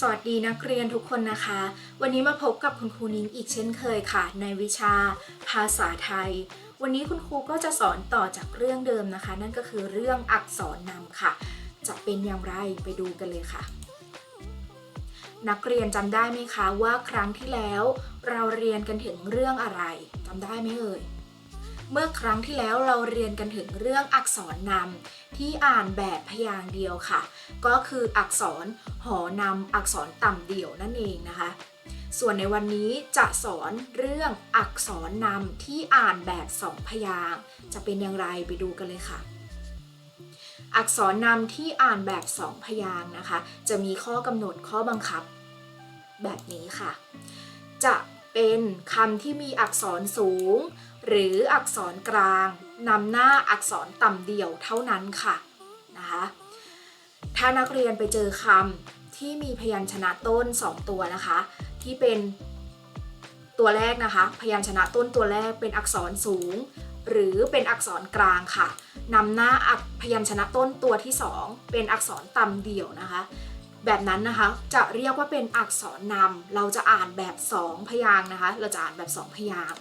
สวัสดีนักเรียนทุกคนนะคะ วันนี้มาพบกับคุณครูนิ้งอีกเช่นเคยค่ะ ในวิชาภาษาไทย วันนี้คุณครูก็จะสอนต่อจากเรื่องเดิมนะคะ นั่นก็คือเรื่องอักษรนำค่ะ จะเป็นอย่างไรไปดูกันเลยค่ะ นักเรียนจำได้ไหมคะว่าครั้งที่แล้ว เราเรียนกันถึงเรื่องอะไรจำได้ไหมเอ่ย เมื่อครั้งที่แล้วเราเรียนกันถึงเรื่องอักษรนำที่อ่านแบบพยางค์เดียวค่ะ ก็คืออักษรหอนำอักษรต่ำเดี่ยวนั่นเองนะคะ ส่วนในวันนี้จะสอนเรื่องอักษรนำที่อ่านแบบสองพยางค์จะเป็นอย่างไรไปดูกันเลยค่ะอักษรนำที่อ่านแบบสองพยางนะคะ จะมีข้อกำหนดข้อบังคับ แบบนี้ค่ะ จะเป็นคำที่มีอักษรสูง หรืออักษรกลางนำหน้าอักษรต่ำเดี่ยวเท่านั้นค่ะนะคะถ้านักเรียนไปเจอคำที่มีพยัญชนะต้น 2 ตัวนะคะ ที่เป็นตัวแรกนะคะ พยัญชนะต้นตัวแรกเป็นอักษรสูง หรือเป็นอักษรกลางค่ะนำหน้าอักพยัญชนะต้นตัวที่ 2 เป็นอักษรต่ำเดี่ยวนะคะ แบบนั้นนะคะจะเรียกว่าเป็นอักษรนำเราจะอ่านแบบ 2 พยางนะคะ เราจะอ่านแบบ 2 พยาง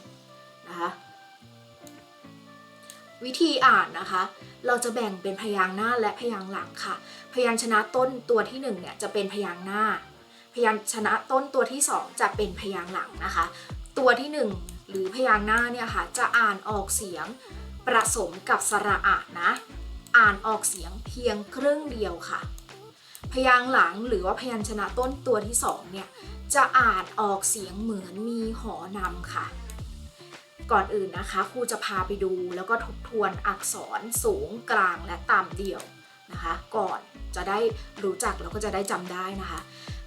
นะคะ วิธีอ่านนะคะ เราจะแบ่งเป็นพยางค์หน้าและพยางค์หลังค่ะ พยัญชนะต้นตัวที่1เนี่ยจะเป็นพยางค์หน้า พยัญชนะต้นตัวที่ 2 จะเป็นพยางค์หลังนะคะ ตัวที่ 1 หรือพยางค์หน้าเนี่ยค่ะจะอ่านออกเสียงผสมกับสระอะนะ อ่านออกเสียงเพียงครึ่งเดียวค่ะ พยางค์หลังหรือว่าพยัญชนะต้นตัวที่2เนี่ยจะอ่านออกเสียงเหมือนมีหอนำค่ะ ก่อนอื่นนะคะครูจะพาไปดูแล้วก็ทบทวนอักษรสูงกลางและต่ำเดี่ยวนะคะ ก่อนจะได้รู้จักแล้วก็จะได้จำได้นะคะ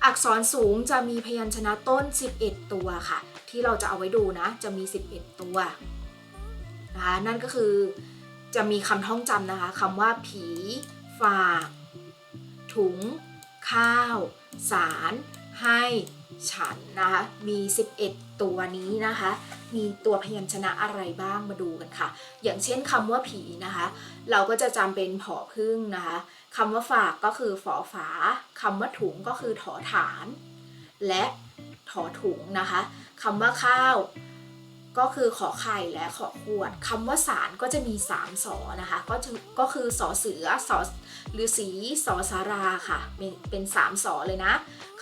อักษรสูงจะมีพยัญชนะต้น 11 ตัวค่ะ ที่เราจะเอาไว้ดูนะ จะมี 11 ตัวนะคะนั่นก็คือจะมีคำท่องจำนะคะคำว่าผี ฝาก ถุง ข้าว สาร ให้ ฉันนะคะมี 11 ตัวนี้นะคะ มีตัวพยัญชนะอะไรบ้างมาดูกันค่ะ อย่างเช่นคำว่าผีนะคะ เราก็จะจำเป็นผอพึ่งนะคะคำว่าฝากก็คือฝอฝาคำว่าถุงก็คือถอฐาน และถอถุงนะคะคำว่าข้าว ก็คือขอไข่และขอขวดคำว่าสารก็จะมี3สอนะคะก็จะก็คือสอเสือสอฤาษีสอสาราค่ะเป็นเป็นสามสอเลยนะ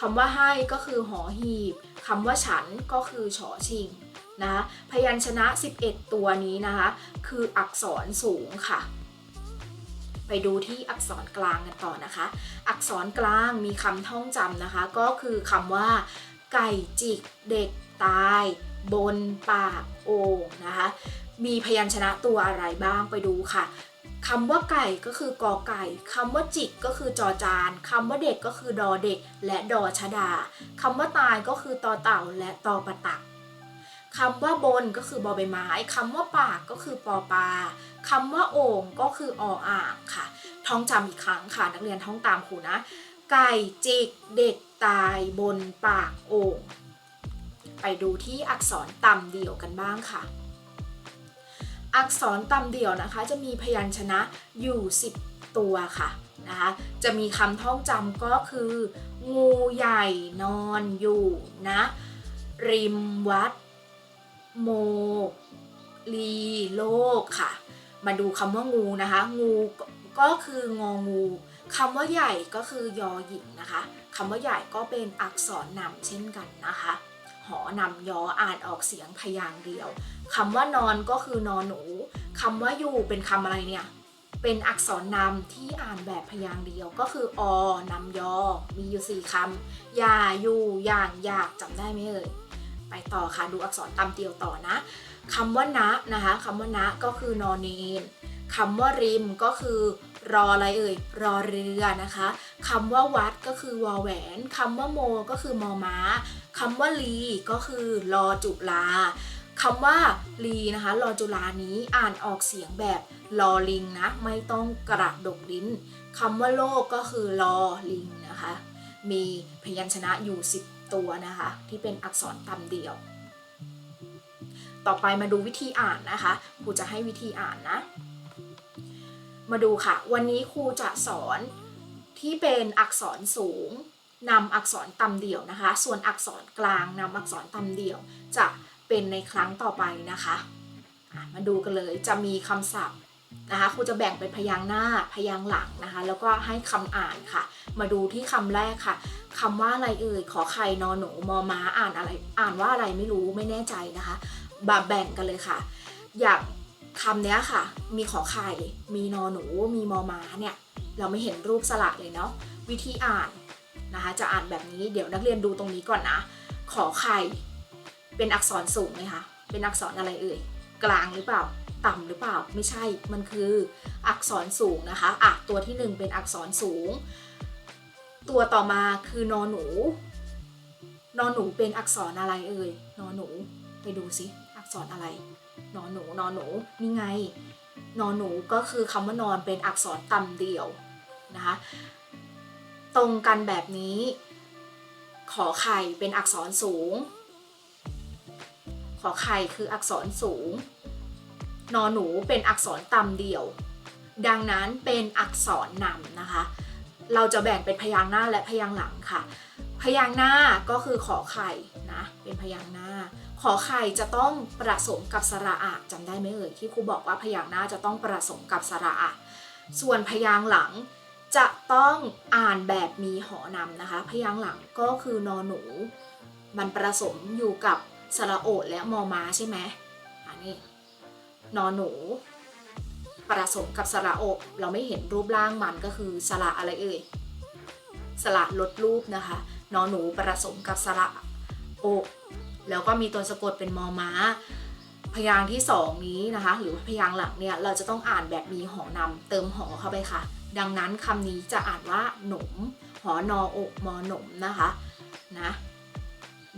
คำว่าให้ก็คือหอหีบคำว่าฉันก็คือฉอชิงนะคะพยัญชนะ 11 ตัวนี้นะคะคืออักษรสูงค่ะ ไปดูที่อักษรกลางกันต่อนะคะ อักษรกลางมีคำท่องจำนะคะ ก็คือคำว่า ไก่จิกเด็กตาย บนปากโอ่งนะคะ มีพยัญชนะตัวอะไรบ้างไปดูค่ะคำว่าไก่ก็คือกอไก่คำว่าจิกก็คือจอจานคำว่าเด็กก็คือดอเด็ก และดอชดาคำว่าตายก็คือตอเต่าและตอปะตักคำว่าบนก็คือบอใบไม้คำว่าปากก็คือปอปลาคำว่าโอ่งก็คือออ่างค่ะ ท่องจำอีกครั้งค่ะ นักเรียนท่องตามครูนะ ไก่จิกเด็กตายบนปากโอ่ง ไปดูที่อักษรต่ำเดี่ยวกันบ้างค่ะ อักษรต่ำเดี่ยวนะคะ จะมีพยัญชนะอยู่ 10 ตัวค่ะนะคะจะมีคำท่องจำก็คือ งูใหญ่นอนอยู่นะ ริมวัด โม ลีโลกค่ะ มาดูคำว่างูนะคะ งูก็คืององูคำว่าใหญ่ก็คือยอหญิงนะคะคำว่าใหญ่ก็เป็นอักษรนำเช่นกันนะคะ หอนำยออ่านออกเสียงพยางค์เดียวคำว่านอนก็คือนอนหนูคำว่าอยู่เป็นคำอะไรเนี่ย เป็นอักษรนำที่อ่านแบบพยางค์เดียวก็คืออนำยอ มีอยู่สี่คำอย่าอยู่อย่างอยากจำได้ไหมเอ่ยไปต่อค่ะดูอักษรตามเดียวต่อนะคำว่านะนะคะคำว่านะก็คือนอนเนนคำว่าริมก็คือ รออะไรเอ่ย รอเรือนะคะคำว่าวัดก็คือวอแหวนคำว่าโม ก็คือมอม้าคำว่าลีก็คือรอจุลาคำว่าลีนะคะรอจุลานี้อ่านออกเสียงแบบลอลิงนะไม่ต้องกระดกลิ้นคำว่าโลกก็คือลอลิงนะคะ มีพยัญชนะอยู่ 10 ตัวนะคะ ที่เป็นอักษรต่ำเดียว ต่อไปมาดูวิธีอ่านนะคะครูจะให้วิธีอ่านนะ มาดูค่ะ วันนี้ครูจะสอนที่เป็นอักษรสูงนำอักษรต่ำเดี่ยวนะคะ ส่วนอักษรกลางนำอักษรต่ำเดี่ยว จะเป็นในครั้งต่อไปนะคะมาดูกันเลยจะมีคำศัพท์นะคะครูจะแบ่งเป็นพยางค์หน้าพยางค์หลังนะคะ แล้วก็ให้คำอ่านค่ะ มาดูที่คำแรกค่ะคำว่าอะไรเอ่ยขอไข่นอหนูมอม้าอ่านอะไร อ่านว่าอะไรไม่รู้ไม่แน่ใจนะคะบาแบ่งกันเลยค่ะ อย่าง คำเนี้ยค่ะ มีขอไข่ มีนอหนู มีมอม้าเนี่ย เราไม่เห็นรูปสระเลยเนาะ วิธีอ่านนะคะ จะอ่านแบบนี้ เดี๋ยวนักเรียนดูตรงนี้ก่อนนะ ขอไข่ เป็นอักษรสูงไหมคะ เป็นอักษรอะไรเอ่ย กลางหรือเปล่า ต่ำหรือเปล่า ไม่ใช่ มันคืออักษรสูงนะคะ อะ ตัวที่หนึ่งเป็นอักษรสูง ตัวต่อมาคือนอหนู นอหนูเป็นอักษรอะไรเอ่ย นอหนู ไปดูสิ อักษรอะไร นอนหนูนอนหนูนี่ไง นอนหนูก็คือคำว่านอนเป็นอักษรต่ำเดี่ยวนะคะตรงกันแบบนี้ ขอไข่เป็นอักษรสูง ขอไข่คืออักษรสูง นอนหนูเป็นอักษรต่ำเดี่ยว ดังนั้นเป็นอักษรนำนะคะ เราจะแบ่งเป็นพยางค์หน้าและพยางค์หลังค่ะ พยางค์หน้าก็คือขอไข่นะเป็นพยางค์หน้า ขอไข่จะต้องประสมกับสระอะจำได้ไหมเอ่ยที่ครูบอกว่าพยางค์หน้าจะต้องประสมกับสระอะส่วนพยางค์หลังจะต้องอ่านแบบมีหอนำนะคะ พยางค์หลังก็คือนอหนู มันประสมอยู่กับสระโอดและมอมาใช่ไหมอันนี้นอหนู ประสมกับสระโอเราไม่เห็นรูปร่างมันก็คือสระอะไรเอ่ยสระลดรูปนะคะนอหนูประสมกับสระโอ แล้วก็มีตัวสะกดเป็นมอม้า พยางที่สองนี้นะคะ หรือว่าพยางหลังเนี่ยเราจะต้องอ่านแบบมีหอนำเติมหอเข้าไปค่ะ ดังนั้นคำนี้จะอ่านว่าหนม หอนออกมอหนมนะคะนะ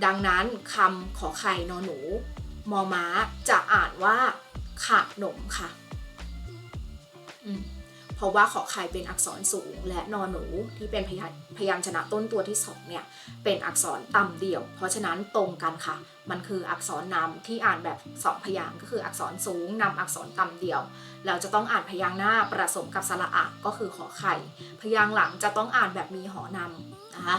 ดังนั้นคำขอไข่นอหนู มอม้าจะอ่านว่าขะหนมค่ะ อืม เพราะว่าขอไข่เป็นอักษรสูง และนอนหนูที่เป็นพยานพยานชนะต้นตัวที่สองเนี่ยเป็นอักษรต่ำเดี่ยว เพราะฉะนั้นตรงกันค่ะ มันคืออักษรนำที่อ่านแบบสองพยางก็คืออักษรสูงนำอักษรต่ำเดี่ยว เราจะต้องอ่านพยางหน้าประสมกับสระอะก็คือขอไข่ พยางหลังจะต้องอ่านแบบมีหอนำนะคะ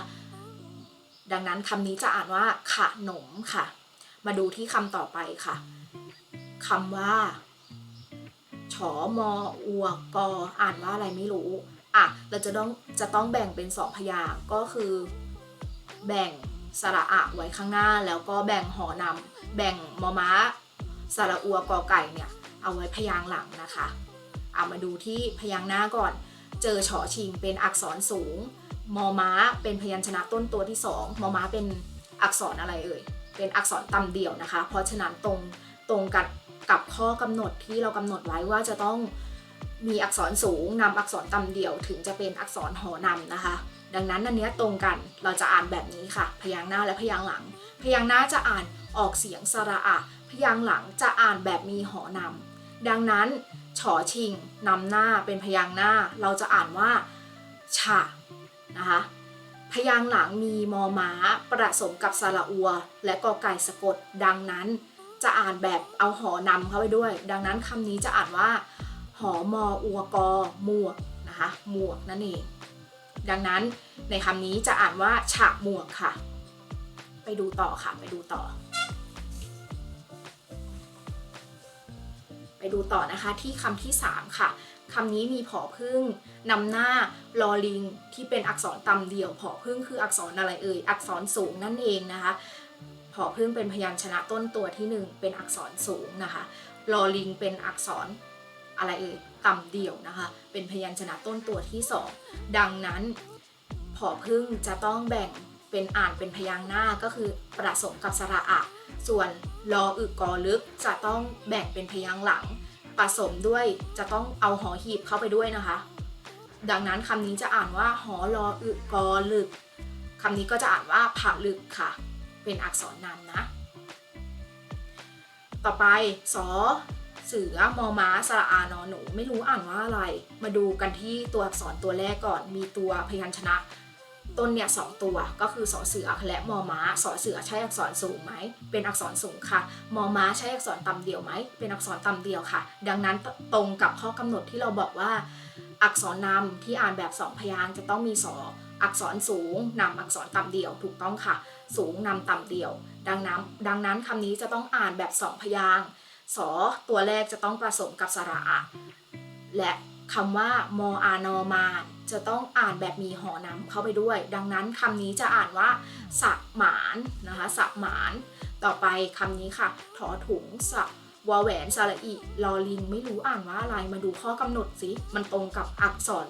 ดังนั้นคำนี้จะอ่านว่าขะหนมค่ะ มาดูที่คำต่อไปค่ะคำว่า ฉอมออัวกออ่านว่าอะไรไม่รู้อะเราจะต้องจะต้องแบ่งเป็นสองพยางก็คือ แบ่งสระอะไว้ข้างหน้าแล้วก็แบ่งหอนำแบ่งมอม้าสระอัวกอไก่เนี่ยเอาไว้พยางหลังนะคะเอามาดูที่พยางหน้าก่อน เจอฉอชิงเป็นอักษรสูง มอม้าเป็นพยัญชนะต้นตัวที่สองมอม้าเป็นอักษรอะไรเอ่ย เป็นอักษรตำเดี่ยวนะคะ เพราะฉะนั้นตรงตรงกัน กับข้อกำหนดที่เรากำหนดไว้ว่าจะต้องมีอักษรสูงนำอักษรตำเดี่ยว ถึงจะเป็นอักษรหอนำนะคะ ดังนั้นอันเนี้ยตรงกันเราจะอ่านแบบนี้ค่ะ พยางค์หน้าและพยางค์หลัง พยางค์หน้าจะอ่านออกเสียงสระอะ พยางค์หลังจะอ่านแบบมีหอนำดังนั้นฉอชิงนำหน้าเป็นพยางค์หน้า เราจะอ่านว่าฉะนะคะพยางหลังมีมอม้าประสมกับสระอัว และกอไก่สะกด ดังนั้น จะอ่านแบบเอาหอนำเข้าไปด้วย ดังนั้นคำนี้จะอ่านว่า หอมออัวกอหมวกนะคะหมวกนั่นเองดังนั้นในคำนี้จะอ่านว่าฉะหมวกค่ะ ไปดูต่อค่ะ ไปดูต่อ ไปดูต่อนะคะที่คำที่ 3 ค่ะคำนี้มีผอพึ่งนำหน้าลอลิงที่เป็นอักษรตำเดี่ยวผอพึ่งคืออักษรอะไรเอ่ยอักษรสูงนั่นเองนะคะ อพึ่งเป็นพยัญชนะต้นตัวที่หนึ่งเป็นอักษรสูงนะคะลอลิงเป็นอักษรอะไรเอ่ยต่ำเดี่ยวนะคะ เป็นพยัญชนะต้นตัวที่สองดังนั้นผอพึ่งจะต้องแบ่งเป็นอ่านเป็นพยางหน้าก็คือประสมกับสระอะ ส่วนรออึกกอลึกจะต้องแบ่งเป็นพยางหลังผสมด้วยจะต้องเอาหอหีบเข้าไปด้วยนะคะ ดังนั้นคำนี้จะอ่านว่าหอรออึกอลึกคำนี้ก็จะอ่านว่าผะลึกค่ะ เป็นอักษรนำนะ ต่อไปสอเสือมอม้าสระอานอหนู ไม่รู้อ่านว่าอะไร มาดูกันที่ตัวอักษรตัวแรกก่อน มีตัวพยัญชนะ ต้นเนี่ยสองตัวก็คือสอเสือและมอม้าสอเสือใช้อักษรสูงไหม เป็นอักษรสูงค่ะ มอม้าใช้อักษรต่ำเดียวไหม เป็นอักษรต่ำเดียวค่ะ ดังนั้นตรงกับข้อกำหนดที่เราบอกว่า อักษรนำที่อ่านแบบสองพยางจะต้องมีสออักษรสูงนำอักษรต่ำเดียวถูกต้องค่ะ สูงนำต่ำเดี่ยว ดังนั้นดังนั้นคำนี้จะต้องอ่านแบบสองพยางสอตัวแรกจะต้องผสมกับสระอะและคำว่ามออานอมาจะต้องอ่านแบบมีหอนำเข้าไปด้วย ดังนั้นคำนี้จะอ่านว่าสักหมานนะคะสักหมาน ต่อไปคำนี้ค่ะ ถอถุงสะ วอแหวนสระอิลอลิงไม่รู้อ่านว่าอะไรมาดูข้อกำหนดสิมันตรงกับอักษร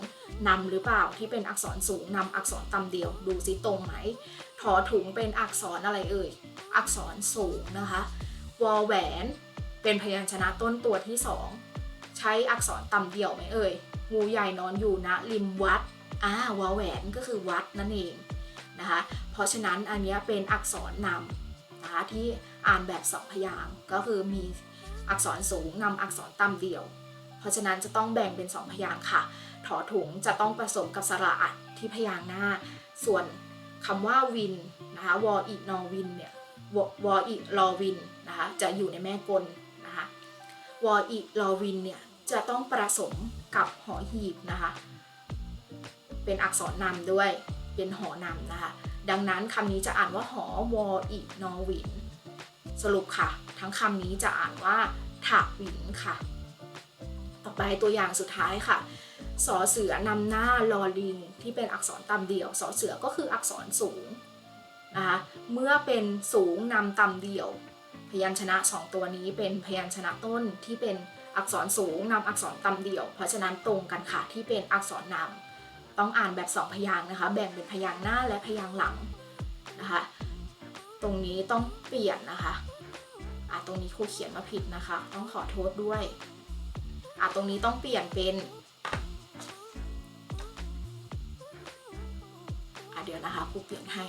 นำหรือเปล่าที่เป็นอักษรสูงนำอักษรต่ำเดียว ดูสิตรงไหมถอถุงเป็นอักษรอะไรเอ่ย อักษรสูงนะคะวอแหวนเป็นพยัญชนะต้นตัวที่สองใช้อักษรต่ำเดี่ยวไหมเอ่ยงูใหญ่นอนอยู่ณริมวัดอ่าวาแหวนก็คือวัดนั่นเองนะคะเพราะฉะนั้นอันนี้เป็นอักษรนำนะคะที่อ่านแบบสองพยางก็คือมี อักษรสูงนำอักษรต่ำเดี่ยว เพราะฉะนั้นจะต้องแบ่งเป็นสองพยางค์ค่ะ ถอถุงจะต้องผสมกับสระอัดที่พยางค์หน้า ส่วนคำว่าวินนะคะวออีนอวินเนี่ยวอวออีรอวินนะคะจะอยู่ในแม่กลนะคะวออีลอวินเนี่ยจะต้องผสมกับหอหีบนะคะเป็นอักษรนำด้วยเป็นหอนำนะคะดังนั้นคำนี้จะอ่านว่าหอวออีนอวิน สรุปค่ะ ทั้งคำนี้จะอ่านว่าถักหวินค่ะ ต่อไปตัวอย่างสุดท้ายค่ะสอเสือนำหน้าลอลิงที่เป็นอักษรต่ำเดี่ยวสอเสือก็คืออักษรสูงนะคะเมื่อเป็นสูงนำต่ำเดี่ยว พยัญชนะ 2 ตัวนี้เป็นพยัญชนะต้นที่เป็นอักษรสูงนำอักษรต่ำเดี่ยว เพราะฉะนั้นตรงกันค่ะที่เป็นอักษรนำต้องอ่านแบบ 2 พยางค์นะคะ แบ่งเป็นพยางค์หน้าและพยางค์หลังนะคะ ตรงนี้ต้องเปลี่ยนนะคะอะตรงนี้ครูเขียนมาผิดนะคะ ต้องขอโทษด้วยอะตรงนี้ต้องเปลี่ยนเป็นอะเดี๋ยวนะคะครูเปลี่ยนให้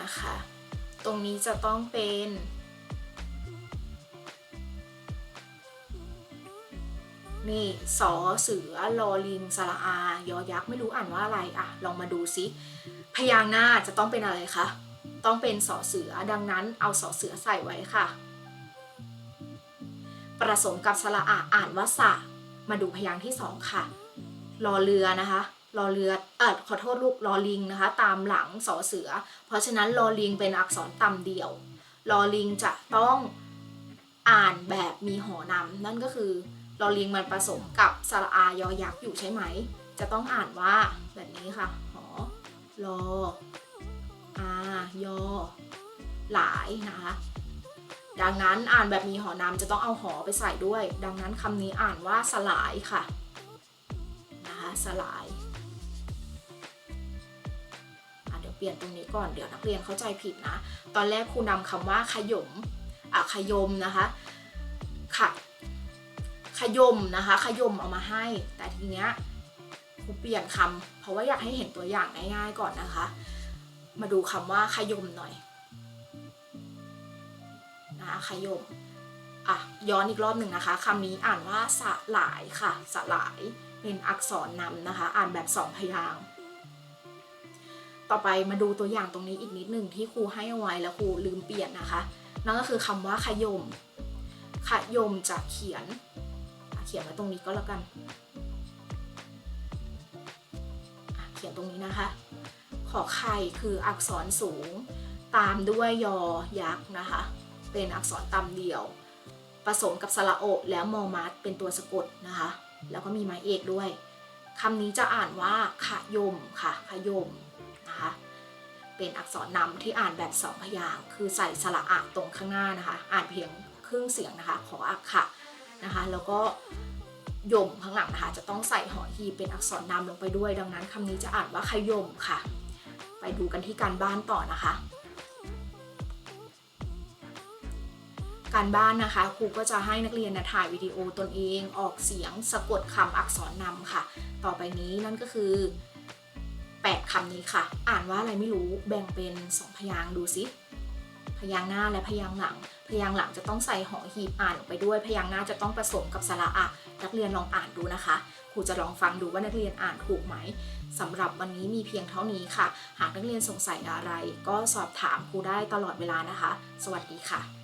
นะคะ ตรงนี้จะต้องเป็น นี่สอเสือลอลิงสระอา ยอยักษ์ไม่รู้อ่านว่าอะไรอะลองมาดูซิพยางค์หน้าจะต้องเป็นอะไรคะต้องเป็นสอเสือดังนั้นเอาสอเสือใส่ไว้ค่ะ ประสมกับสระอาอ่านว่าสะมาดูพยางค์ที่สองค่ะรอเรือนะคะรอเรือเออขอโทษลูกรอลิงนะคะ ตามหลังสอเสือ เพราะฉะนั้นรอลิงเป็นอักษรต่ำเดี่ยวรอลิงจะต้องอ่านแบบมีหอนำนั่นก็คือ รอลิงมันผสมกับสระอายอยักษ์อยู่ใช่ไหม จะต้องอ่านว่าแบบนี้ค่ะหอรออายอหลายนะคะดังนั้นอ่านแบบมีหอนำจะต้องเอาหอไปใส่ด้วย ดังนั้นคำนี้อ่านว่าสลายค่ะนะคะสลายเดี๋ยวเปลี่ยนตรงนี้ก่อนเดี๋ยวนักเรียนเข้าใจผิดนะ ตอนแรกครูนำคำว่าขยมอะขยมนะคะขะ ขยมนะคะขยมเอามาให้ แต่ทีเนี้ยครูเปลี่ยนคำเพราะว่าอยากให้เห็นตัวอย่างง่ายๆก่อนนะคะ มาดูคำว่าขยมหน่อยนะคะขยมอะย้อนอีกรอบหนึ่งนะคะคำนี้อ่านว่าสลายค่ะสลายเป็นอักษรนำนะคะ อ่านแบบสองพยางต่อไปมาดูตัวอย่างตรงนี้อีกนิดหนึ่งที่ครูให้เอาไว้แล้วครูลืมเปลี่ยนนะคะ นั่นก็คือคำว่าขยมขยมจะเขียน เขียนไว้ตรงนี้ก็แล้วกันเขียนตรงนี้นะคะ ขอไข่คืออักษรสูง ตามด้วยยอยักษ์นะคะ เป็นอักษรต่ำเดี่ยว ผสมกับสระโอแล้วมอมัดเป็นตัวสะกดนะคะ แล้วก็มีไม้เอกด้วยคำนี้จะอ่านว่าขยมค่ะขยมนะคะเป็นอักษรนำที่อ่านแบบสองพยางค์คือใส่สระอะตรงข้างหน้านะคะ อ่านเพียงครึ่งเสียงนะคะ ขออักค่ะ นะคะ แล้วก็ยมข้างหลังนะคะจะต้องใส่หอหีเป็นอักษรนำลงไปด้วย ดังนั้นคำนี้จะอ่านว่าขยมค่ะ ไปดูกันที่การบ้านต่อนะคะ การบ้านนะคะครูก็จะให้นักเรียนนะถ่ายวิดีโอตนเองออกเสียงสะกดคำอักษรนำค่ะ ต่อไปนี้นั่นก็คือ 8คำนี้ค่ะ อ่านว่าอะไรไม่รู้แบ่งเป็น 2 พยางค์ดูสิ ยางค์หน้าและพยางค์หลัง พยางค์หลังจะต้องใส่หอหีบอ่านออกไปด้วย พยางค์หน้าจะต้องผสมกับสระอะ นักเรียนลองอ่านดูนะคะ ครูจะลองฟังดูว่านักเรียนอ่านถูกไหมสำหรับวันนี้มีเพียงเท่านี้ค่ะ หากนักเรียนสงสัยอะไร ก็สอบถามครูได้ตลอดเวลานะคะ สวัสดีค่ะ